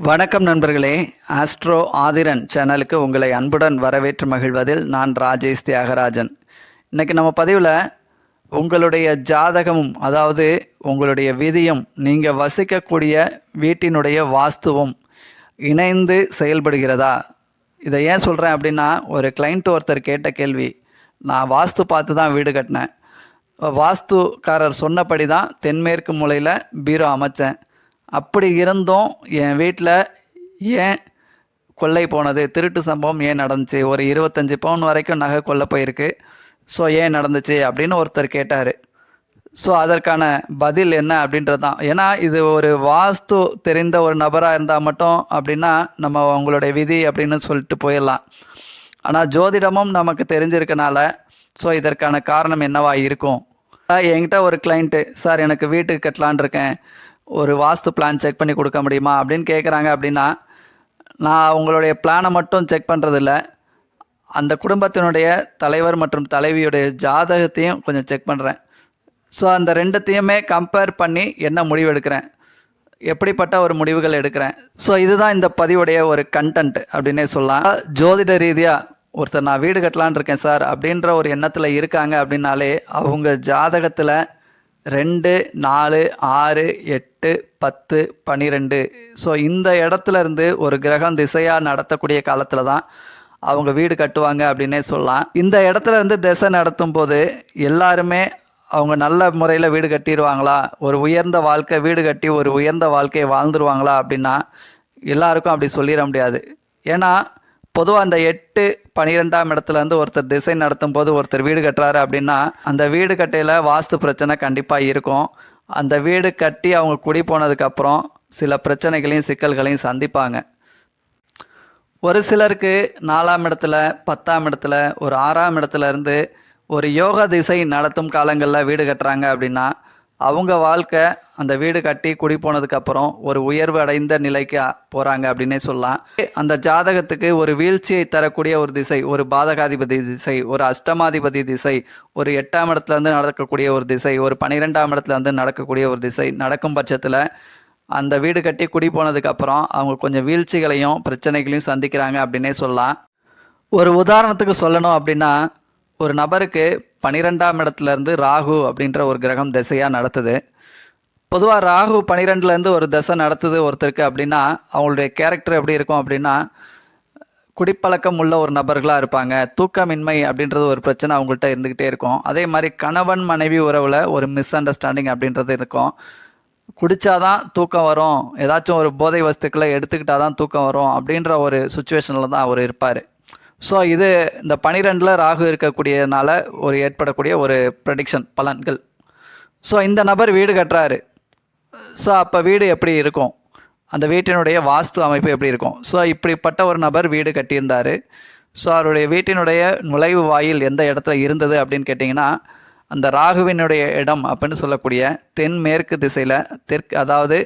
வணக்கம் நண்பர்களே. ஆஸ்ட்ரோ ஆதிரன் சேனலுக்கு உங்களை அன்புடன் வரவேற்று மகிழ்வதில் நான் ராஜேஷ் தியாகராஜன். இன்றைக்கி நம்ம பதிவில் உங்களுடைய ஜாதகமும் அதாவது உங்களுடைய விதியும் நீங்கள் வசிக்கக்கூடிய வீட்டினுடைய வாஸ்துவும் இணைந்து செயல்படுகிறதா? இதை ஏன் சொல்கிறேன் அப்படின்னா ஒரு கிளைண்ட் ஒருத்தர் கேட்ட கேள்வி நான் வாஸ்து பார்த்து தான் வீடு கட்டினேன். வாஸ்துக்காரர் சொன்னபடி தான் தென்மேற்கு மூலையில் பீரோ அமைச்சேன். அப்படி இருந்தும் என் வீட்டில் ஏன் கொள்ளை போனது? திருட்டு சம்பவம் ஏன் நடந்துச்சு? ஒரு இருபத்தஞ்சி பவுன் வரைக்கும் நகை கொல்ல போயிருக்கு. ஸோ ஏன் நடந்துச்சு? அப்படின்னு ஒருத்தர் கேட்டார். ஸோ அதற்கான பதில் என்ன அப்படின்றது தான் ஏன்னா இது ஒரு வாஸ்து தெரிந்த ஒரு நபராக இருந்தால் மட்டும் அப்படின்னா நம்ம உங்களுடைய விதி அப்படின்னு சொல்லிட்டு போயிடலாம். ஆனால் ஜோதிடமும் நமக்கு தெரிஞ்சிருக்கனால ஸோ இதற்கான காரணம் என்னவா இருக்கும்? என்கிட்ட ஒரு கிளைண்ட்டு சார் எனக்கு வீட்டுக்கு கட்டலான் இருக்கேன். ஒரு வாஸ்து பிளான் செக் பண்ணி கொடுக்க முடியுமா அப்படின்னு கேட்குறாங்க அப்படின்னா நான் உங்களுடைய பிளானை மட்டும் செக் பண்ணுறதில்ல அந்த குடும்பத்தினுடைய தலைவர் மற்றும் தலைவியுடைய ஜாதகத்தையும் கொஞ்சம் செக் பண்ணுறேன் ஸோ அந்த ரெண்டுத்தையுமே கம்பேர் பண்ணி என்ன முடிவு எடுக்கிறேன்? எப்படிப்பட்ட ஒரு முடிவுகள் எடுக்கிறேன்? ஸோ இதுதான் இந்த பதிவுடைய ஒரு கண்டென்ட் அப்படின்னே சொல்லலாம். ஜோதிட ரீதியாக ஒருத்தர் நான் வீடு கட்டலான் இருக்கேன் சார் அப்படின்ற ஒரு எண்ணத்தில் இருக்காங்க அப்படின்னாலே அவங்க ஜாதகத்தில் ரெண்டு நாலு ஆறு எட்டு பத்து பன்னிரெண்டு ஸோ இந்த இடத்துல இருந்து ஒரு கிரகம் திசையாக நடத்தக்கூடிய காலத்தில் தான் அவங்க வீடு கட்டுவாங்க அப்படின்னே சொல்லலாம். இந்த இடத்துல இருந்து திசை நடத்தும் போது எல்லாருமே அவங்க நல்ல முறையில் வீடு கட்டிடுவாங்களா? ஒரு உயர்ந்த வாழ்க்கை வீடு கட்டி ஒரு உயர்ந்த வாழ்க்கையை வாழ்ந்துருவாங்களா அப்படின்னா எல்லாருக்கும் அப்படி சொல்லிட முடியாது. ஏன்னா பொதுவாக அந்த எட்டு பனிரெண்டாம் இடத்துல இருந்து ஒருத்தர் திசை நடத்தும் போது ஒருத்தர் வீடு கட்டுறாரு அப்படின்னா அந்த வீடு கட்டையில் வாஸ்து பிரச்சனை கண்டிப்பாக இருக்கும். அந்த வீடு கட்டி அவங்க குடி போனதுக்கப்புறம் சில பிரச்சனைகளையும் சிக்கல்களையும் சந்திப்பாங்க. ஒரு சிலருக்கு நாலாம் இடத்துல பத்தாம் இடத்துல ஒரு ஆறாம் இடத்துல இருந்து ஒரு யோகா திசை நடத்தும் காலங்களில் வீடு கட்டுறாங்க அப்படின்னா அவங்க வாழ்க்கை அந்த வீடு கட்டி குடி போனதுக்கப்புறம் ஒரு உயர்வு அடைந்த நிலைக்கு போகிறாங்க அப்படின்னே சொல்லலாம். அந்த ஜாதகத்துக்கு ஒரு வீழ்ச்சியை தரக்கூடிய ஒரு திசை ஒரு பாதகாதிபதி திசை ஒரு அஷ்டமாதிபதி திசை ஒரு எட்டாம் இடத்துல இருந்து நடக்கக்கூடிய ஒரு திசை ஒரு பன்னிரெண்டாம் இடத்துல இருந்து நடக்கக்கூடிய ஒரு திசை நடக்கும் பட்சத்தில் அந்த வீடு கட்டி குடி போனதுக்கப்புறம் அவங்க கொஞ்சம் வீழ்ச்சிகளையும் பிரச்சனைகளையும் சந்திக்கிறாங்க அப்படின்னே சொல்லலாம். ஒரு உதாரணத்துக்கு சொல்லணும் அப்படின்னா ஒரு நபருக்கு பன்னிரெண்டாம் இடத்துலேருந்து ராகு அப்படின்ற ஒரு கிரகம் திசையாக நடத்துது. பொதுவாக ராகு பனிரெண்டுலேருந்து ஒரு திசை நடத்துது ஒருத்தருக்கு அப்படின்னா அவங்களுடைய கேரக்டர் எப்படி இருக்கும் அப்படின்னா குடிப்பழக்கம் உள்ள ஒரு நபர்களாக இருப்பாங்க. தூக்கமின்மை அப்படின்றது ஒரு பிரச்சனை அவங்கள்ட்ட இருந்துக்கிட்டே இருக்கும். அதே மாதிரி கணவன் மனைவி உறவில் ஒரு மிஸ் அண்டர்ஸ்டாண்டிங் அப்படின்றது இருக்கும். குடித்தாதான் தூக்கம் வரும். ஏதாச்சும் ஒரு போதை வஸ்துக்களை எடுத்துக்கிட்டால் தான் தூக்கம் வரும் அப்படின்ற ஒரு சுச்சுவேஷனில் தான் அவர் இருப்பார். ஸோ இது இந்த பனிரெண்டில் ராகு இருக்கக்கூடியனால ஒரு ஏற்படக்கூடிய ஒரு ப்ரடிக்ஷன் பலன்கள். ஸோ இந்த நபர் வீடு கட்டுறாரு. ஸோ அப்போ வீடு எப்படி இருக்கும்? அந்த வீட்டினுடைய வாஸ்து அமைப்பு எப்படி இருக்கும்? ஸோ இப்படிப்பட்ட ஒரு நபர் வீடு கட்டியிருந்தார். ஸோ அவருடைய வீட்டினுடைய நுழைவு வாயில் எந்த இடத்துல இருந்தது அப்படின்னு கேட்டிங்கன்னா அந்த ராகுவினுடைய இடம் அப்படின்னு சொல்லக்கூடிய தென்மேற்கு திசையில் தெற்கு அதாவது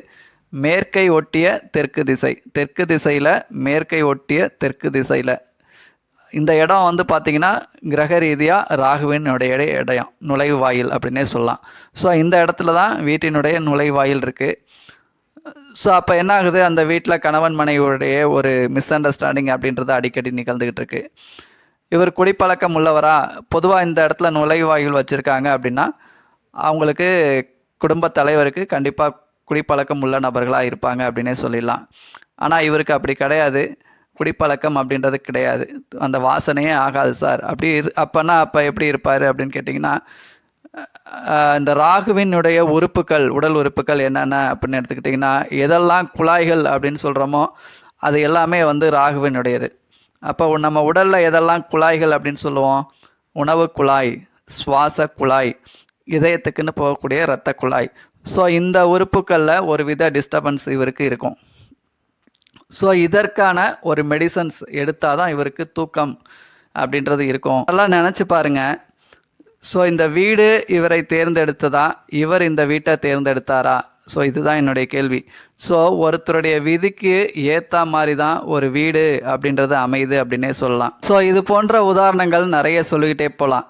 மேற்கை ஒட்டிய தெற்கு திசை தெற்கு திசையில் மேற்கை ஒட்டிய தெற்கு திசையில் இந்த இடம் வந்து பார்த்திங்கன்னா கிரக ரீதியாக ராகுவினுடைய இடம் நுழைவாயில் அப்படின்னே சொல்லலாம். ஸோ இந்த இடத்துல தான் வீட்டினுடைய நுழைவாயில் இருக்குது ஸோ அப்போ என்ன ஆகுது? அந்த வீட்டில் கணவன் மனைவியுடைய ஒரு மிஸ் அண்டர்ஸ்டாண்டிங் அப்படின்றது அடிக்கடி நிகழ்ந்துக்கிட்டு இருக்கு. இவர் குடிப்பழக்கம் உள்ளவரா? பொதுவாக இந்த இடத்துல நுழைவாயில் வச்சுருக்காங்க அப்படின்னா அவங்களுக்கு குடும்ப தலைவருக்கு கண்டிப்பாக குடிப்பழக்கம் உள்ள நபர்களாக இருப்பாங்க அப்படின்னே சொல்லிடலாம். ஆனால் இவருக்கு அப்படி கிடையாது. குடிப்பழக்கம் அப்படின்றது கிடையாது. அந்த வாசனையே ஆகாது சார். அப்படி இரு அப்போனா அப்போ எப்படி இருப்பார் அப்படின்னு கேட்டிங்கன்னா இந்த ராகுவினுடைய உறுப்புகள் உடல் உறுப்புகள் என்னென்ன அப்படின்னு எடுத்துக்கிட்டிங்கன்னா எதெல்லாம் குழாய்கள் அப்படின்னு சொல்கிறோமோ அது எல்லாமே வந்து ராகுவினுடையது. அப்போ நம்ம உடலில் எதெல்லாம் குழாய்கள் அப்படின்னு சொல்லுவோம்? உணவு குழாய் சுவாச குழாய் இதயத்துக்குன்னு போகக்கூடிய இரத்த குழாய். ஸோ இந்த உறுப்புகளில் ஒரு வித டிஸ்டர்பன்ஸ் இவருக்கு இருக்கும். ஸோ இதற்கான ஒரு மெடிசன்ஸ் எடுத்தால் தான் இவருக்கு தூக்கம் அப்படின்றது இருக்கும். அதெல்லாம் நினச்சி பாருங்க. ஸோ இந்த வீடு இவரை தேர்ந்தெடுத்ததா? இவர் இந்த வீட்டை தேர்ந்தெடுத்தாரா? ஸோ இதுதான் என்னுடைய கேள்வி. ஸோ ஒருத்தருடைய விதிக்கு ஏற்ற மாதிரி தான் ஒரு வீடு அப்படின்றது அமையுது அப்படின்னே சொல்லலாம். ஸோ இது போன்ற உதாரணங்கள் நிறைய சொல்லிக்கிட்டே போகலாம்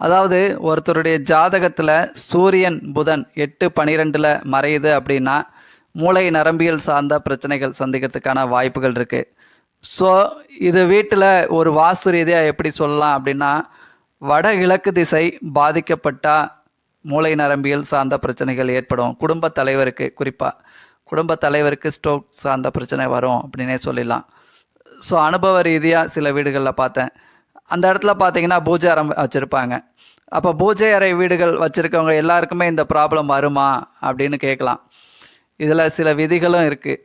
அதாவது ஒருத்தருடைய ஜாதகத்தில் சூரியன் புதன் எட்டு பனிரெண்டில் மறையுது அப்படின்னா மூளை நரம்பியல் சார்ந்த பிரச்சனைகள் சந்திக்கிறதுக்கான வாய்ப்புகள் இருக்குது ஸோ இது வீட்டில் ஒரு வாஸ்து ரீதியாக எப்படி சொல்லலாம் அப்படின்னா வடகிழக்கு திசை பாதிக்கப்பட்டால் மூளை நரம்பியல் சார்ந்த பிரச்சனைகள் ஏற்படும். குடும்ப தலைவருக்கு குறிப்பாக குடும்ப தலைவருக்கு ஸ்ட்ரோக் சார்ந்த பிரச்சனை வரும் அப்படின்னே சொல்லிடலாம். ஸோ அனுபவ ரீதியாக சில வீடுகளில் பார்த்தேன். அந்த இடத்துல பார்த்தீங்கன்னா பூஜை அறம் வச்சுருப்பாங்க. அப்போ பூஜை அறை வீடுகள் வச்சுருக்கவங்க எல்லாருக்குமே இந்த ப்ராப்ளம் வருமா அப்படின்னு கேட்கலாம். இதில் சில விதிகளும் இருக்குது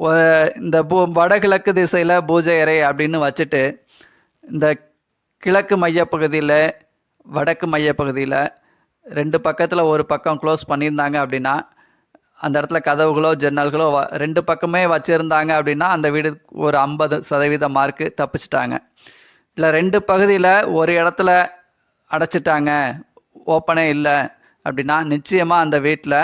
ஒரு இந்த பூ வடகிழக்கு திசையில் பூஜை அறை அப்படின்னு வச்சுட்டு இந்த கிழக்கு மையப்பகுதியில் வடக்கு மையப்பகுதியில் ரெண்டு பக்கத்தில் ஒரு பக்கம் க்ளோஸ் பண்ணியிருந்தாங்க அப்படின்னா அந்த இடத்துல கதவுகளோ ஜன்னல்களோ வ- ரெண்டு பக்கமே வச்சுருந்தாங்க அப்படின்னா அந்த வீடு ஒரு ஐம்பது சதவீத மார்க்கு தப்பிச்சிட்டாங்க. இல்லை ரெண்டு பகுதியில் ஒரு இடத்துல அடைச்சிட்டாங்க. ஓப்பனே இல்லை அப்படின்னா நிச்சயமாக அந்த வீட்டில்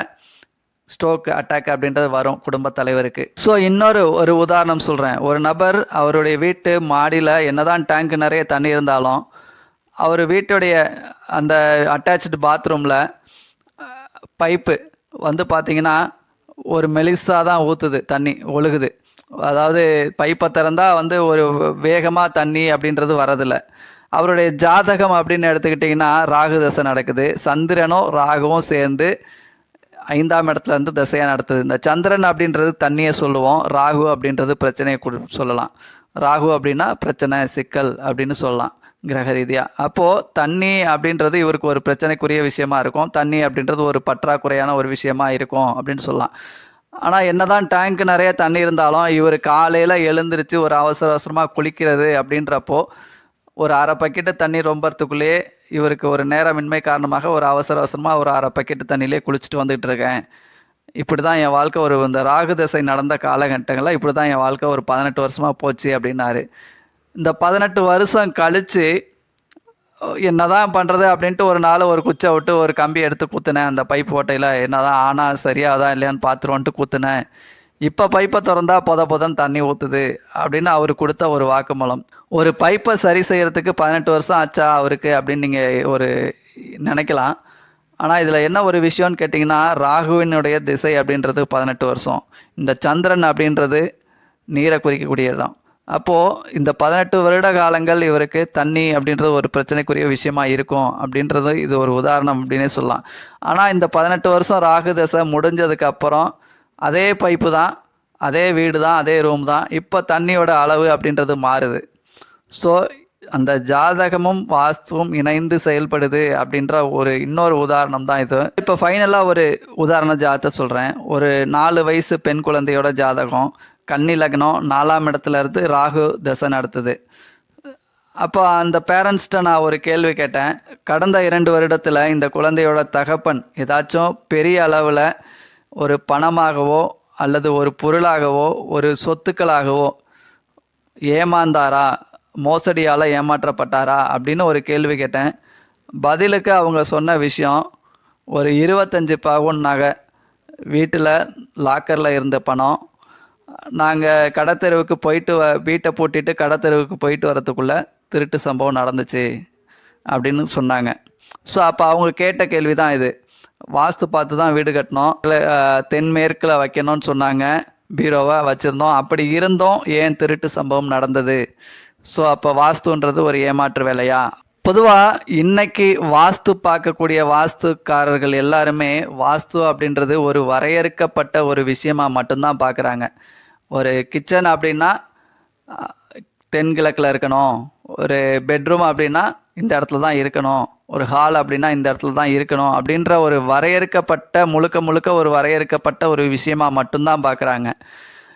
ஸ்ட்ரோக் அட்டாக் அப்படின்றது வரும் குடும்ப தலைவருக்கு. ஸோ இன்னொரு ஒரு உதாரணம் சொல்கிறேன் ஒரு நபர் அவருடைய வீட்டு மாடியில் என்னதான் டேங்க் நிறைய தண்ணி இருந்தாலும் அவர் வீட்டுடைய அந்த அட்டாச்சு பாத்ரூமில் பைப்பு வந்து பார்த்தீங்கன்னா ஒரு மெலிசாக தான் ஊற்றுது தண்ணி ஒழுகுது. அதாவது பைப்பை திறந்தால் வந்து ஒரு வேகமாக தண்ணி அப்படின்றது வரதில்லை. அவருடைய ஜாதகம் அப்படின்னு எடுத்துக்கிட்டிங்கன்னா ராகு தசை நடக்குது. சந்திரனும் ராகுவும் சேர்ந்து ஐந்தாம் இடத்துல இருந்து தசையாக நடத்துது. இந்த சந்திரன் அப்படின்றது தண்ணியை சொல்லுவோம். ராகு அப்படின்றது பிரச்சனையை கொடு சொல்லலாம். ராகு அப்படின்னா பிரச்சனை சிக்கல் அப்படின்னு சொல்லலாம் கிரக ரீதியாக அப்போது தண்ணி அப்படின்றது இவருக்கு ஒரு பிரச்சனைக்குரிய விஷயமா இருக்கும். தண்ணி அப்படின்றது ஒரு பற்றாக்குறையான ஒரு விஷயமா இருக்கும் அப்படின்னு சொல்லலாம். ஆனால் என்னதான் டேங்க் நிறைய தண்ணி இருந்தாலும் இவர் காலையில் எழுந்திருச்சு ஒரு அவசர அவசரமாக குளிக்கிறது அப்படின்றப்போ ஒரு அரை பக்கெட்டு தண்ணி ரொம்பறதுக்குள்ளேயே இவருக்கு ஒரு நேரமின்மை காரணமாக ஒரு அவசர அவசரமாக ஒரு அரை பக்கெட்டு தண்ணியிலே குளிச்சுட்டு வந்துகிட்டு இருக்கேன். இப்படி தான் என் வாழ்க்கை ஒரு இந்த ராகு தசை நடந்த காலகட்டங்களில் இப்படி தான் என் வாழ்க்கை ஒரு பதினெட்டு வருஷமாக போச்சு அப்படின்னாரு. இந்த பதினெட்டு வருஷம் கழித்து என்னதான் பண்ணுறது அப்படின்ட்டு ஒரு நாள் ஒரு குச்சை விட்டு ஒரு கம்பி எடுத்து குத்துனேன். அந்த பைப் ஓட்டையில் என்னதான் சரியாக தான் இல்லையான்னு பார்த்துருவோன்ட்டு குத்துனேன். இப்போ பைப்பை திறந்தா பொத பொதன்னு தண்ணி ஊற்றுது அப்படின்னு அவர் கொடுத்த ஒரு வாக்குமூலம். ஒரு பைப்பை சரி செய்கிறதுக்கு பதினெட்டு வருஷம் ஆச்சா அவருக்கு அப்படின்னு நீங்கள் ஒரு நினைக்கலாம். ஆனால் இதில் என்ன ஒரு விஷயம்னு கேட்டிங்கன்னா ராகுவினுடைய திசை அப்படின்றது பதினெட்டு வருஷம். இந்த சந்திரன் அப்படின்றது நீரை குறிக்கக்கூடிய இடம் அப்போது இந்த பதினெட்டு வருட காலங்கள் இவருக்கு தண்ணி அப்படின்றது ஒரு பிரச்சனைக்குரிய விஷயமா இருக்கும் அப்படின்றது இது ஒரு உதாரணம் அப்படின்னே சொல்லலாம். ஆனால் இந்த பதினெட்டு வருஷம் ராகு தசை முடிஞ்சதுக்கு அப்புறம் அதே பைப்பு தான் அதே வீடு தான் அதே ரூம் தான். இப்போ தண்ணியோட அளவு அப்படின்றது மாறுது. ஸோ அந்த ஜாதகமும் வாஸ்துவும் இணைந்து செயல்படுது அப்படின்ற ஒரு இன்னொரு உதாரணம் தான் இது. இப்போ ஃபைனலாக ஒரு உதாரண ஜாதகத்தை சொல்கிறேன் ஒரு நாலு வயசு பெண் குழந்தையோட ஜாதகம் கன்னி லக்னம் நாலாம் இடத்துல இருந்து ராகு தசை நடத்துது. அப்போ அந்த பேரண்ட்ஸ்கிட்ட நான் ஒரு கேள்வி கேட்டேன். கடந்த இரண்டு வருடத்தில் இந்த குழந்தையோட தகப்பன் ஏதாச்சும் பெரிய அளவில் ஒரு பணமாகவோ அல்லது ஒரு பொருளாகவோ ஒரு சொத்துக்களாகவோ ஏமாந்தாரா? மோசடியால் ஏமாற்றப்பட்டாரா? அப்படின்னு ஒரு கேள்வி கேட்டேன். பதிலுக்கு அவங்க சொன்ன விஷயம் ஒரு இருபத்தஞ்சி பவுன் நகை வீட்டில் லாக்கரில் இருந்த பணம். நாங்கள் கடத்தெருவுக்கு போயிட்டு வ வீட்டை பூட்டிட்டு கடத்தெருவுக்கு போயிட்டு வரத்துக்குள்ளே திருட்டு சம்பவம் நடந்துச்சு அப்படின்னு சொன்னாங்க. ஸோ அப்போ அவங்க கேட்ட கேள்வி தான் இது. வாஸ்து பார்த்து தான் வீடு கட்டினோம். தென்மேற்கில் வைக்கணும்னு சொன்னாங்க. பீரோவை வச்சுருந்தோம். அப்படி இருந்தும் ஏன் திருட்டு சம்பவம் நடந்தது? ஸோ அப்போ வாஸ்துன்றது ஒரு ஏமாற்று வேலையா? பொதுவாக இன்னைக்கு வாஸ்து பார்க்கக்கூடிய வாஸ்துக்காரர்கள் எல்லாருமே வாஸ்து அப்படின்றது ஒரு வரையறுக்கப்பட்ட ஒரு விஷயமாக மட்டும்தான் பார்க்குறாங்க. ஒரு கிச்சன் அப்படின்னா தென்கிழக்கில் இருக்கணும். ஒரு பெட்ரூம் அப்படின்னா இந்த இடத்துல தான் இருக்கணும். ஒரு ஹால் அப்படின்னா இந்த இடத்துல தான் இருக்கணும் அப்படின்ற ஒரு வரையறுக்கப்பட்ட முழுக்க முழுக்க ஒரு வரையறுக்கப்பட்ட ஒரு விஷயமா மட்டும்தான் பார்க்குறாங்க.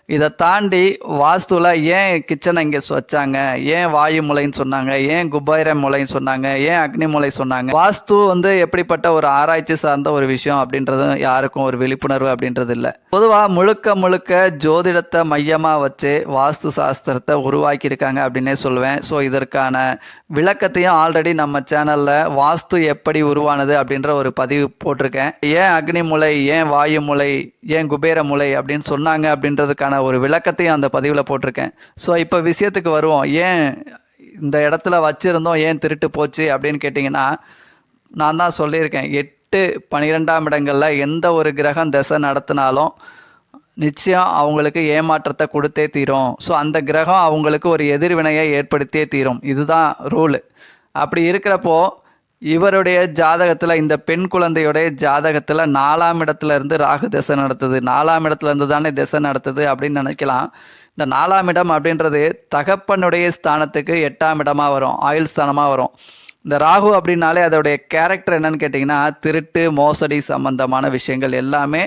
இதை தாண்டி வாஸ்துவில் ஏன் கிச்சனை இங்கே வச்சாங்க? ஏன் வாயு முலைன்னு சொன்னாங்க? ஏன் குபைர முலைன்னு சொன்னாங்க? ஏன் அக்னி முலை சொன்னாங்க? வாஸ்து வந்து எப்படிப்பட்ட ஒரு ஆராய்ச்சி சார்ந்த ஒரு விஷயம் அப்படின்றதும் யாருக்கும் ஒரு விழிப்புணர்வு அப்படின்றது இல்லை. பொதுவாக முழுக்க முழுக்க ஜோதிடத்தை மையமாக வச்சு வாஸ்து சாஸ்திரத்தை உருவாக்கியிருக்காங்க அப்படின்னே சொல்லுவேன். ஸோ இதற்கான விளக்கத்தையும் ஆல்ரெடி நம்ம சேனலில் வாஸ்து எப்படி உருவானது அப்படின்ற ஒரு பதிவு போட்டிருக்கேன். ஏன் அக்னி முலை ஏன் வாயு முலை ஏன் குபேர முலை அப்படின்னு சொன்னாங்க அப்படின்றதுக்கான ஒரு விளக்கத்தையும் அந்த பதிவில் போட்டிருக்கேன். ஸோ இப்போ விஷயத்துக்கு வருவோம். ஏன் இந்த இடத்துல வச்சுருந்தோம்? ஏன் திருட்டு போச்சு? அப்படின்னு கேட்டிங்கன்னா நான் தான் சொல்லியிருக்கேன். எட்டு பனிரெண்டாம் இடங்களில் எந்த ஒரு கிரகம் தசை நடத்தினாலும் நிச்சயம் அவங்களுக்கு ஏமாற்றத்தை கொடுத்தே தீரும். ஸோ அந்த கிரகம் அவங்களுக்கு ஒரு எதிர்வினையை ஏற்படுத்தியே தீரும். இதுதான் ரூலு அப்படி இருக்கிறப்போ இவருடைய ஜாதகத்தில் இந்த பெண் குழந்தையுடைய ஜாதகத்தில் நாலாம் இடத்துல இருந்து ராகு திசை நடத்துது. நாலாம் இடத்துல இருந்து தானே திசை நடத்துது அப்படின்னு நினைக்கலாம். இந்த நாலாம் இடம் அப்படின்றது தகப்பனுடைய ஸ்தானத்துக்கு எட்டாம் இடமாக வரும் ஆயுள் ஸ்தானமாக வரும். இந்த ராகு அப்படின்னாலே அதோடைய கேரக்டர் என்னன்னு கேட்டிங்கன்னா திருட்டு மோசடி சம்பந்தமான விஷயங்கள் எல்லாமே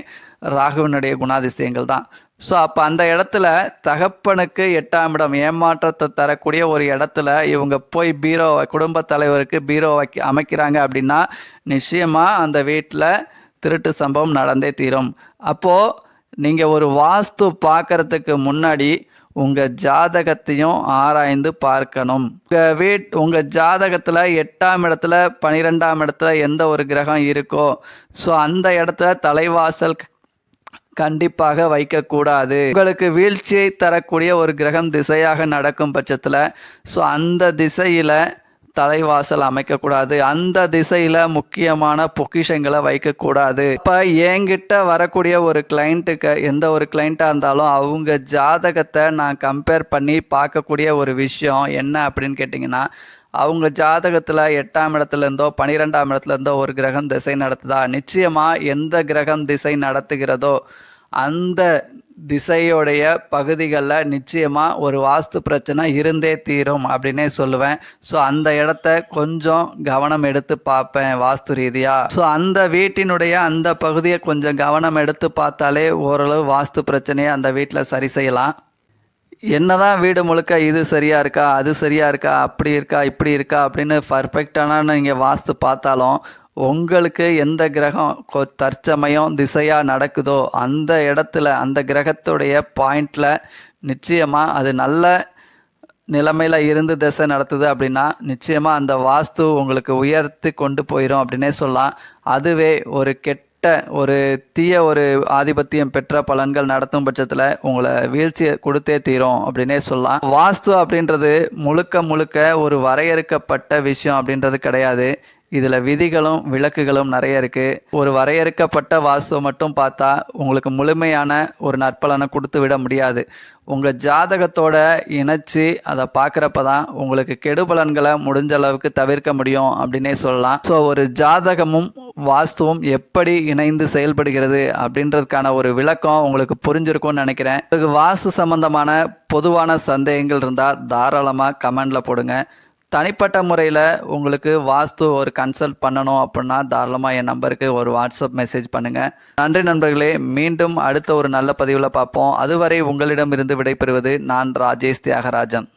ராகுவினுடைய குணாதிசயங்கள் தான். ஸோ அப்போ அந்த இடத்துல தகப்பனுக்கு எட்டாம் இடம் ஏமாற்றத்தை தரக்கூடிய ஒரு இடத்துல இவங்க போய் பீரோ குடும்ப தலைவருக்கு பீரோ வைக்க அமைக்கிறாங்க அப்படின்னா நிச்சயமாக அந்த வீட்டில் திருட்டு சம்பவம் நடந்தே தீரும். அப்போது நீங்கள் ஒரு வாஸ்து பார்க்கறதுக்கு முன்னாடி உங்கள் ஜாதகத்தையும் ஆராய்ந்து பார்க்கணும். உங்கள் வீட் உங்கள் ஜாதகத்தில் எட்டாம் இடத்துல பனிரெண்டாம் இடத்துல எந்த ஒரு கிரகம் இருக்கோ ஸோ அந்த இடத்துல தலைவாசல் கண்டிப்பாக வைக்கக்கூடாது. உங்களுக்கு வீழ்ச்சியை தரக்கூடிய ஒரு கிரகம் திசையாக நடக்கும் பட்சத்தில் ஸோ அந்த திசையில் தலைவாசல் அமைக்கக்கூடாது. அந்த திசையில் முக்கியமான பொக்கிஷங்களை வைக்கக்கூடாது. இப்போ என்கிட்ட வரக்கூடிய ஒரு கிளைண்ட்டுக்கு எந்த ஒரு கிளைண்ட்டாக இருந்தாலும் அவங்க ஜாதகத்தை நான் கம்பேர் பண்ணி பார்க்கக்கூடிய ஒரு விஷயம் என்ன அப்படின்னு கேட்டிங்கன்னா அவங்க ஜாதகத்தில் எட்டாம் இடத்துல இருந்தோ இடத்துலேருந்தோ இடத்துல இருந்தோ ஒரு கிரகம் திசை நடத்துதா? நிச்சயமாக எந்த கிரகம் திசை நடத்துகிறதோ அந்த திசையோடைய பகுதிகளில் நிச்சயமாக ஒரு வாஸ்து பிரச்சனை இருந்தே தீரும் அப்படின்னே சொல்லுவேன். ஸோ அந்த இடத்த கொஞ்சம் கவனம் எடுத்து பார்ப்பேன் வாஸ்து ரீதியாக ஸோ அந்த வீட்டினுடைய அந்த பகுதியை கொஞ்சம் கவனம் எடுத்து பார்த்தாலே ஓரளவு வாஸ்து பிரச்சனையை அந்த வீட்டில் சரி செய்யலாம். என்னதான் வீடு முழுக்க இது சரியா இருக்கா அது சரியா இருக்கா அப்படி இருக்கா இப்படி இருக்கா அப்படின்னு பர்ஃபெக்டான நீங்கள் வாஸ்து பார்த்தாலும் உங்களுக்கு எந்த கிரகம் கொ- தற்சமயம் திசையாக நடக்குதோ அந்த இடத்துல அந்த கிரகத்துடைய பாயிண்டில் நிச்சயமாக அது நல்ல நிலைமையில் இருந்து திசை நடத்துது அப்படின்னா நிச்சயமாக அந்த வாஸ்து உங்களுக்கு உயர்த்தி கொண்டு போயிடும் அப்படின்னே சொல்லலாம். அதுவே ஒரு கெட்ட ஒரு தீய ஒரு ஆதிபத்தியம் பெற்ற பலன்கள் நடத்தும் பட்சத்தில் உங்களை வீழ்ச்சியை கொடுத்தே தீரும் அப்படின்னே சொல்லலாம். வாஸ்து அப்படின்றது முழுக்க முழுக்க ஒரு வரையறுக்கப்பட்ட விஷயம் அப்படின்றது கிடையாது. இதில் விதிகளும் விளக்குகளும் நிறைய இருக்குது ஒரு வரையறுக்கப்பட்ட வாஸ்துவை மட்டும் பார்த்தா உங்களுக்கு முழுமையான ஒரு நற்பலனை கொடுத்து விட முடியாது. உங்கள் ஜாதகத்தோட இணைச்சி அதை பார்க்குறப்ப தான் உங்களுக்கு கெடுபலன்களை முடிஞ்ச அளவுக்கு தவிர்க்க முடியும் அப்படின்னே சொல்லலாம். ஸோ ஒரு ஜாதகமும் வாஸ்துவும் எப்படி இணைந்து செயல்படுகிறது அப்படின்றதுக்கான ஒரு விளக்கம் உங்களுக்கு புரிஞ்சிருக்கும்னு நினைக்கிறேன். உங்களுக்கு வாஸ்து சம்பந்தமான பொதுவான சந்தேகங்கள் இருந்தால் தாராளமாக கமெண்டில் போடுங்க. தனிப்பட்ட முறையில் உங்களுக்கு வாஸ்து ஒரு கன்சல்ட் பண்ணணும் அப்படின்னா தாராளமாக என் நம்பருக்கு ஒரு வாட்ஸ்அப் மெசேஜ் பண்ணுங்கள் நன்றி நண்பர்களே மீண்டும் அடுத்த ஒரு நல்ல பதிவில் பார்ப்போம். அதுவரை உங்களிடமிருந்து விடைபெறுவது நான் ராஜேஷ் தியாகராஜன்.